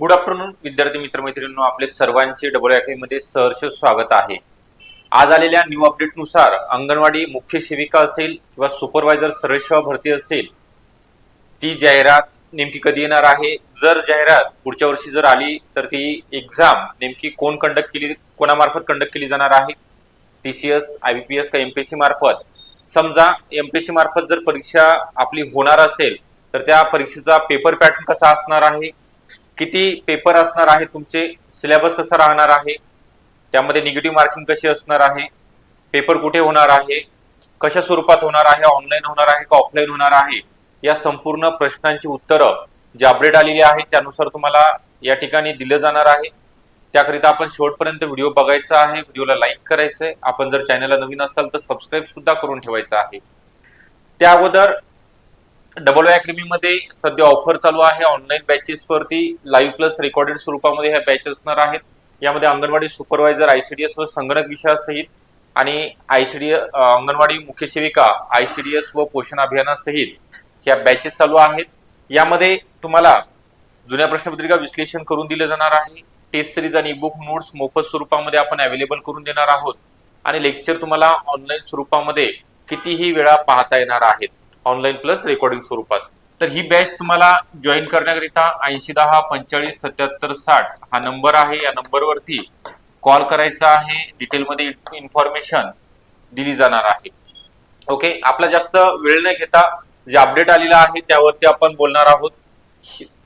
Good afternoon विद्यार्थी मित्रमैत्रिणींनो. आपले सर्वांचे डबलमध्ये सहर्ष स्वागत आहे. आज आलेल्या न्यू अपडेटनुसार अंगणवाडी मुख्य सेविका असेल किंवा सुपरवायझर सरळ भरती असेल ती जाहिरात नेमकी कधी येणार आहे? जर जाहिरात पुढच्या वर्षी जर आली तर ती एक्झाम नेमकी कोण कंडक्ट केली कोणामार्फत कंडक्ट केली जाणार आहे? टीसीएस आयबीपीएस का एमपीएससी मार्फत? समजा एमपीएससी मार्फत जर परीक्षा आपली होणार असेल तर त्या परीक्षेचा पेपर पॅटर्न कसा असणार आहे? किती पेपर असणार आहे तुमचे सिलेबस कसा राहणार आहे त्यामध्ये निगेटिव्ह मार्किंग कशी असणार आहे पेपर कुठे होणार आहे कशा स्वरूपात होणार आहे ऑनलाईन होणार आहे का ऑफलाईन होणार आहे या संपूर्ण प्रश्नांची उत्तरं जे अपडेट आलेली आहे त्यानुसार तुम्हाला या ठिकाणी दिलं जाणार आहे. त्याकरिता आपण शेवटपर्यंत व्हिडिओ बघायचा आहे व्हिडिओला लाईक करायचं आहे आपण जर चॅनलला नवीन असाल तर सबस्क्राईब सुद्धा करून ठेवायचं आहे. त्या अगोदर डबल अकॅडमी मध्ये सध्या ऑफर चालू आहे. ऑनलाईन बॅचेस वरती लाईव्ह प्लस रेकॉर्डेड स्वरूपामध्ये ह्या बॅच असणार आहेत. यामध्ये अंगणवाडी सुपरवायझर आयसीडीएस व संगणक विषयासहित आणि आयसीडी अंगणवाडी मुख्य सेविका आयसीडीएस व पोषण अभियानासहित ह्या बॅचेस चालू आहेत. यामध्ये तुम्हाला जुन्या प्रश्नपत्रिका विश्लेषण करून दिले जाणार आहे. टेस्ट सिरीज आणि बुक नोट्स मोफत स्वरूपामध्ये आपण अवेलेबल करून देणार आहोत. आणि लेक्चर तुम्हाला ऑनलाईन स्वरूपामध्ये कितीही वेळा पाहता येणार आहेत. ऑनलाईन प्लस रेकॉर्डिंग स्वरूपात. तर ही बॅच तुम्हाला जॉईन करण्याकरिता ऐंशी दहा पंचेचाळीस सत्याहत्तर साठ हा नंबर आहे. या नंबरवरती कॉल करायचा आहे. डिटेलमध्ये इन्फॉर्मेशन दिली जाणार आहे. ओके आपला जास्त वेळ न घेता जे अपडेट आलेला आहे त्यावरती आपण बोलणार आहोत.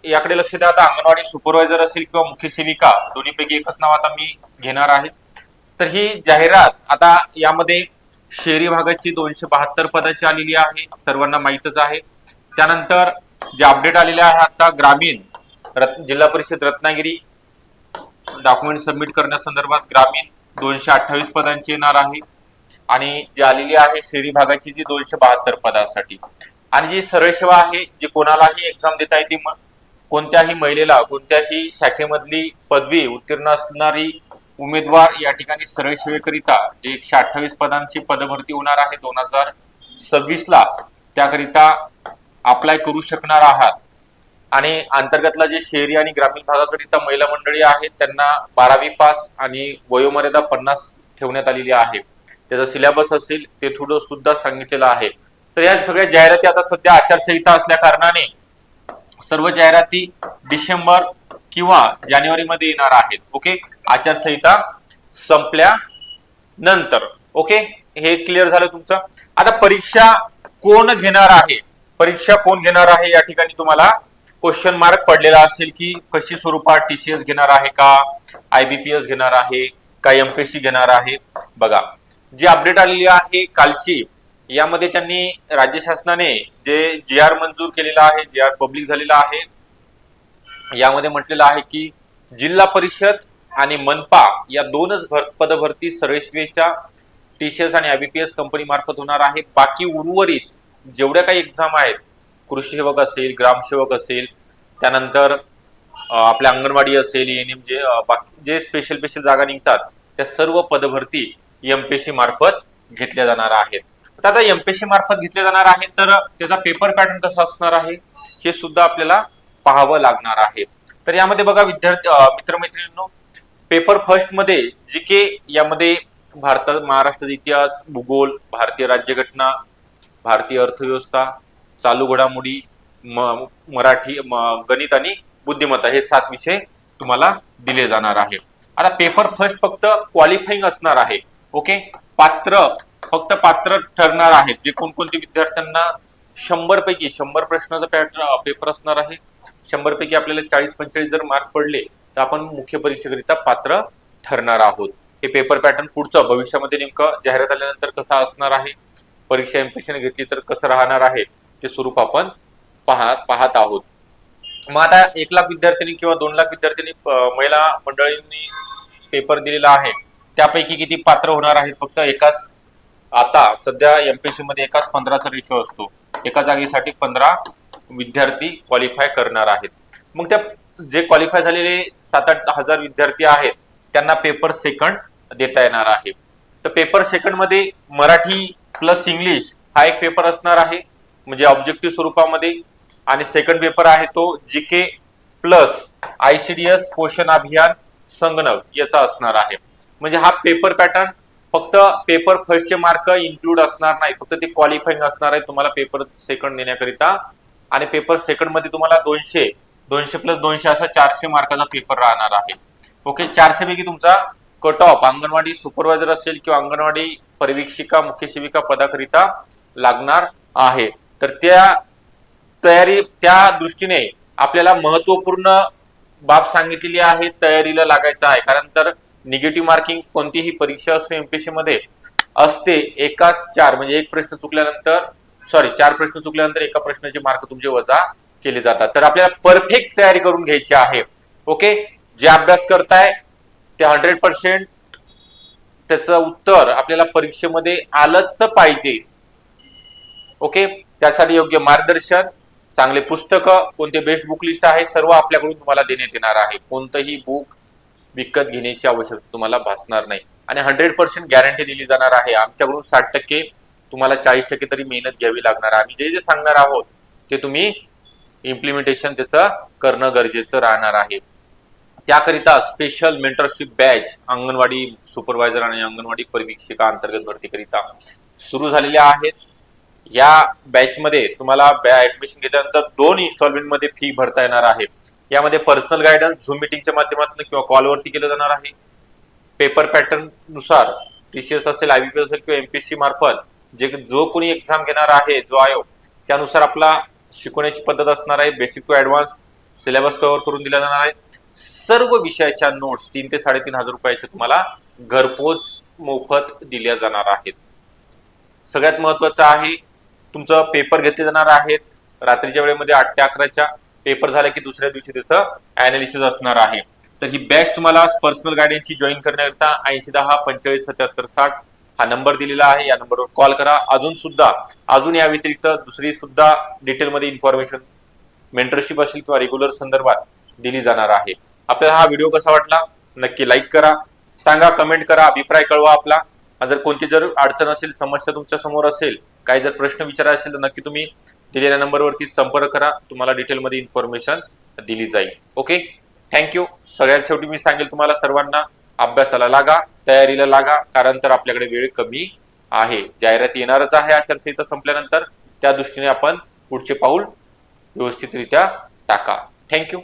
याकडे लक्ष द्या. आता अंगणवाडी सुपरवायझर असेल किंवा मुख्य सेविका दोन्हीपैकी एकच नाव आता मी घेणार आहे. तर ही जाहिरात आता यामध्ये शहरी भागाची दोनशे बहात्तर पदाची आलेली आहे सर्वांना माहीतच आहे. त्यानंतर जे अपडेट आलेले आहे आता ग्रामीण रत्न जिल्हा परिषद रत्नागिरी डॉक्युमेंट सबमिट करण्यासंदर्भात ग्रामीण दोनशे अठ्ठावीस पदांची येणार आहे. आणि जी आलेली आहे शहरी भागाची जी दोनशे बहात्तर पदासाठी. आणि जी सरळ सेवा आहे जी कोणालाही एक्झाम देता येते कोणत्याही महिलेला कोणत्याही शाखेमधली पदवी उत्तीर्ण असणारी उमेदवार या ठिकाणी सरळ सेवेकरिता जे एकशे अठ्ठावीस पदांची पदभरती होणार आहे दोन हजार सव्वीस ला त्याकरिता अप्लाय करू शकणार आहात. आणि अंतर्गतला जे शहरी आणि ग्रामीण भागाकरिता महिला मंडळी आहेत त्यांना बारावी पास आणि वयोमर्यादा पन्नास ठेवण्यात आलेली आहे. त्याचा सिलेबस असेल ते थोडं सुद्धा सांगितलेलं आहे. तर या सगळ्या जाहिराती आता सध्या आचारसंहिता असल्या कारणाने सर्व जाहिराती डिसेंबर किंवा जानेवारीमध्ये येणार आहेत ओके आचारसंहिता संपल्या नंतर ओके हे क्लिअर झालं तुमचं? आता परीक्षा कोण घेणार आहे? परीक्षा कोण घेणार आहे? या ठिकाणी तुम्हाला क्वेश्चन मार्क पडलेला असेल की कशी स्वरूपात टीसीएस घेणार आहे का? आयबीपीएस घेणार आहे का? एमपीएससी घेणार आहे? बघा जी अपडेट आलेली आहे कालची यामध्ये त्यांनी राज्य शासनाने जे जी आर मंजूर केलेला आहे जी आर पब्लिक झालेला आहे यामध्ये म्हटलेलं आहे की जिल्हा परिषद आणि मनपा या दोनच भर पदभरती सरळसेवेच्या टीसीएस आणि आयबीपीएस कंपनी मार्फत होणार आहे. बाकी उर्वरित जेवढ्या काही एक्झाम आहेत कृषी सेवक असेल ग्रामसेवक असेल त्यानंतर आपल्या अंगणवाडी असेल एन एम जे बाकी जे स्पेशल स्पेशल जागा निघतात त्या सर्व पदभरती एमपीएससी मार्फत घेतल्या जाणार आहेत. आता आता एमपीएससी मार्फत घेतले जाणार आहेत तर त्याचा पेपर पॅटर्न कसा असणार आहे हे सुद्धा आपल्याला पाहावं लागणार आहे. तर यामध्ये बघा विद्यार्थी मित्रमैत्रिणींनो पेपर फर्स्टमध्ये जी के यामध्ये भारतात महाराष्ट्राचा इतिहास भूगोल भारतीय राज्यघटना भारतीय अर्थव्यवस्था चालू घडामोडी म- मराठी गणित आणि बुद्धिमत्ता हे सात विषय तुम्हाला दिले जाणार आहे. आता पेपर फर्स्ट फक्त क्वालिफाईंग असणार आहे. ओके पात्र फक्त पात्र ठरणार आहेत. जे कोणकोणते विद्यार्थ्यांना शंभर पैकी शंभर प्रश्नाचा पॅटर्न पेपर असणार आहे. शंभर पैकी आपल्याला चाळीस पंचेचाळीस जर मार्क पडले तर आपण मुख्य परीक्षेकरिता पात्र ठरणार आहोत. हे पेपर पॅटर्न पुढचं भविष्यामध्ये नेमकं जाहिरात आल्यानंतर कसं असणार आहे परीक्षा एमपीसीने घेतली तर कसं राहणार आहे ते स्वरूप आपण पाहत पाहत आहोत. मग आता एक लाख विद्यार्थ्यांनी किंवा दोन लाख विद्यार्थ्यांनी महिला मंडळींनी पेपर दिलेला आहे. त्यापैकी किती पात्र होणार आहेत? फक्त एकाच आता सध्या एमपीएससी मध्ये एकाच पंधराचा रेशो असतो. एका जागेसाठी पंधरा विद्यार्थी क्वालिफाय करणार आहेत. मग त्या जे क्वालिफाय झालेले सात आठ हजार विद्यार्थी आहेत त्यांना पेपर सेकंड देता येणार आहे. तर पेपर सेकंडमध्ये मराठी प्लस इंग्लिश हा एक पेपर असणार आहे म्हणजे ऑब्जेक्टिव्ह स्वरूपामध्ये. आणि सेकंड पेपर आहे तो जी के प्लस आयसीडीएस पोषण अभियान संगणक याचा असणार आहे. म्हणजे हा पेपर पॅटर्न फक्त पेपर फर्स्टचे मार्क इन्क्लूड असणार नाही फक्त ते क्वालिफाईंग असणार आहे तुम्हाला पेपर सेकंड देण्याकरिता आणि पेपर सेकंडमध्ये तुम्हाला दोनशे दोनशे प्लस दोनशे असा चारशे मार्काचा पेपर राहणार आहे. ओके चारशे पैकी तुमचा कट ऑफ अंगणवाडी सुपरवायझर असेल किंवा अंगणवाडी परिवीक्षिका मुख्य सेविका पदाकरिता लागणार आहे. तर त्या तयारी त्या दृष्टीने आपल्याला महत्त्वपूर्ण बाब सांगितलेली आहे तयारीला लागायचं आहे. कारण तर निगेटिव्ह मार्किंग कोणतीही परीक्षा असो एमपीएससी मध्ये असते. एकाच चार म्हणजे एक प्रश्न चुकल्यानंतर सॉरी चार प्रश्न चुकल्यानंतर एका प्रश्नाचे मार्क तुमचे वजा केले जातात. तर आपल्याला परफेक्ट तयारी करून घ्यायची आहे. ओके जे अभ्यास करताय ते हंड्रेड पर्सेंट त्याचं उत्तर आपल्याला परीक्षेमध्ये आलंच पाहिजे. ओके त्यासाठी योग्य मार्गदर्शन चांगले पुस्तकं कोणते बेस्ट बुक लिस्ट आहे सर्व आपल्याकडून तुम्हाला देण्यात येणार आहे. कोणतंही बुक विकत घेण्याची आवश्यकता तुम्हाला भासणार नाही. आणि हंड्रेड पर्सेंट गॅरंटी दिली जाणार आहे. आमच्याकडून साठ टक्के तुम्हाला चाळीस टक्के तरी मेहनत घ्यावी लागणार. आम्ही जे जे सांगणार आहोत ते तुम्ही इम्प्लिमेंटेशन त्याचं करणं गरजेचं राहणार आहे. त्याकरिता special mentorship batch anganwadi supervisor आणि अंगणवाडी परिवीक्षिका अंतर्गत भरतीकरिता सुरू झालेल्या आहेत. या बॅचमध्ये तुम्हाला ऍडमिशन घेतल्यानंतर दोन इन्स्टॉलमेंटमध्ये फी भरता येणार आहे. यामध्ये पर्सनल गायडन्स झूम मिटिंगच्या माध्यमातून किंवा कॉलवरती केलं जाणार आहे. पेपर पॅटर्ननुसार टीसीएस असेल आयबीपी असेल किंवा एमपीएससी मार्फत जे जो कोणी एक्झाम घेणार आहे जो आयोग त्यानुसार आपला शिकवण्याची पद्धत असणार आहे. Basic to advance syllabus cover करून दिला जाणार आहे. सर्व विषयाच्या नोट्स तीन ते साडेतीन हजार रुपयाच्या तुम्हाला घरपोच मोफत दिल्या जाणार आहेत. सगळ्यात महत्वाचं आहे तुमचं पेपर घेतले जाणार आहेत. रात्रीच्या वेळेमध्ये आठ ते अकराच्या पेपर झाले की दुसऱ्या दिवशी त्याचं अनालिसिस असणार आहे. तर ही बॅच तुम्हाला पर्सनल गायडन्सची जॉईन करण्याकरता ऐंशी दहा पंचेचाळीस सत्याहत्तर साठ हा नंबर दिलेला आहे. या नंबरवर कॉल करा. अजून सुद्धा अजून या व्यतिरिक्त दुसरी सुद्धा डिटेलमध्ये इन्फॉर्मेशन मेंटरशिप असेल किंवा रेग्युलर संदर्भात दिली जाणार आहे. आपल्याला हा व्हिडिओ कसा वाटला? नक्की लाईक करा. सांगा कमेंट करा. अभिप्राय कळवा आपला. जर कोणती जर अडचण असेल समस्या तुमच्यासमोर असेल काही जर प्रश्न विचारा असेल तर नक्की तुम्ही दिलेल्या नंबरवरती संपर्क करा. तुम्हाला डिटेलमध्ये इन्फॉर्मेशन दिली जाईल. ओके थँक्यू सगळ्यात शेवटी मी सांगेल तुम्हाला सर्वांना अभ्यासाला लागा तयारीला लागा कारण तर आपल्याकडे वेळ कमी आहे. जाहिरात येणारच आहे आचारसंहिता संपल्यानंतर. त्या दृष्टीने आपण पुढचे पाऊल व्यवस्थितरित्या टाका. थँक्यू